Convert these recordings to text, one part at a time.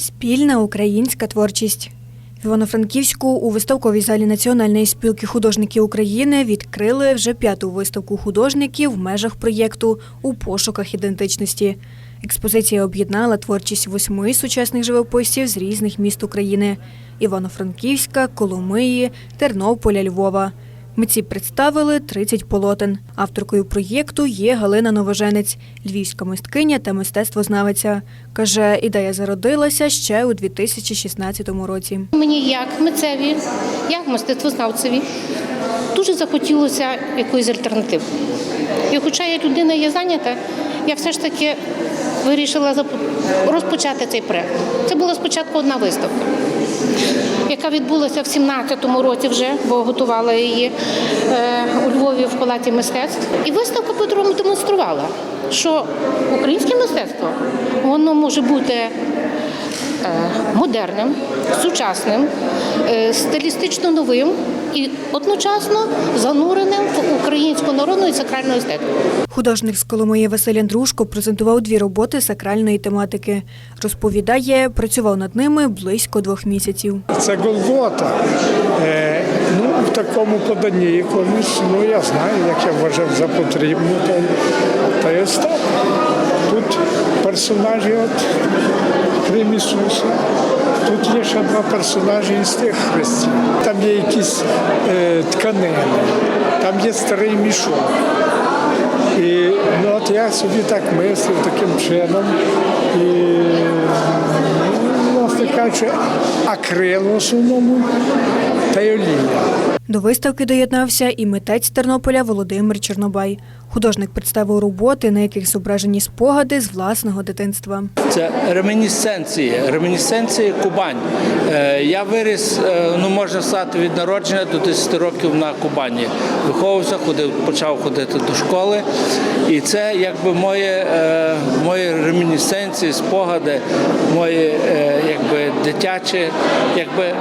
Спільна українська творчість. В Івано-Франківську у виставковій залі Національної спілки художників України відкрили вже п'яту виставку художників в межах проєкту у пошуках ідентичності. Експозиція об'єднала творчість восьми сучасних живописців з різних міст України: Івано-Франківська, Коломиї, Тернополя, Львова. Митці представили 30 полотен. Авторкою проєкту є Галина Новоженець, львівська мисткиня та мистецтвознавиця. Каже, ідея зародилася ще у 2016 році. Мені як митцеві, як мистецтвознавцеві дуже захотілося якоїсь альтернативи. І хоча я людина є зайнята, я все ж таки вирішила розпочати цей проект. Це була спочатку одна виставка, яка відбулася в 17-му році вже, бо готувала її е, у Львові в палаті мистецтв. І виставка по-другому демонструвала, що українське мистецтво воно може бути е, модерним, сучасним, е, стилістично новим і одночасно зануреним в українську народну і сакральну естетику. Художник з Коломиї Василь Андрушко презентував дві роботи сакральної тематики. Розповідає, працював над ними близько двох місяців. Це Голгота. Е, ну, в такому поданні якомусь, ну я знаю, як я вважав за потрібне, то, та й ось так. Тут персонажі от крім Ісуса. Тут є ще два персонажі із тих хрестів. Там є якісь е, тканини, там є старий мішок. І ну, от я собі так мислив таким чином. І, ну, власне кажучи, акрил в основному та й олія. До виставки доєднався і митець Тернополя Володимир Чорнобай. Художник представив роботи, на яких зображені спогади з власного дитинства. Це ремінісценції, ремінісценції Кубань. Е, Я виріс, е, ну можна сказати, від народження до 10 років на Кубані. Виховувався, ходив, почав ходити до школи. І це якби моє, е, мої ремінісценції, спогади, мої якби дитячі, якби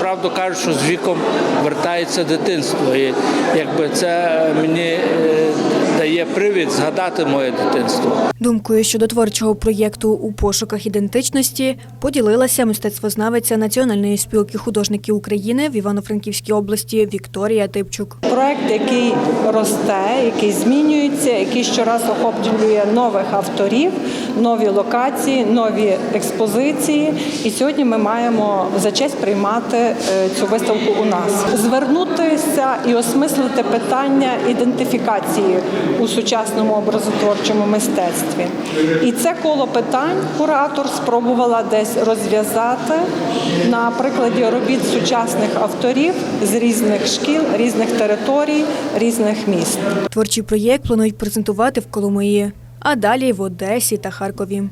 правду кажуть, що з віком вертається дитинство. І якби це мені е, дає привід згадати моє дитинство. Думкою щодо творчого проєкту у пошуках ідентичності поділилася мистецтвознавиця Національної спілки художників України в Івано-Франківській області Вікторія Типчук. Проект, який росте, який змінюється, який щораз охоплює нових авторів, нові локації, нові експозиції. І сьогодні ми маємо за честь приймати е, цю виставку у нас, звернутися і осмислити питання ідентифікації у сучасному образотворчому мистецтві. І це коло питань куратор спробувала десь розв'язати на прикладі робіт сучасних авторів з різних шкіл, різних територій, різних міст. Творчий проєкт планують презентувати в Коломиї, а далі в Одесі та Харкові.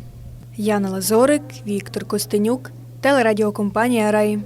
Яна Лазорик, Віктор Костенюк, телерадіокомпанія Рай.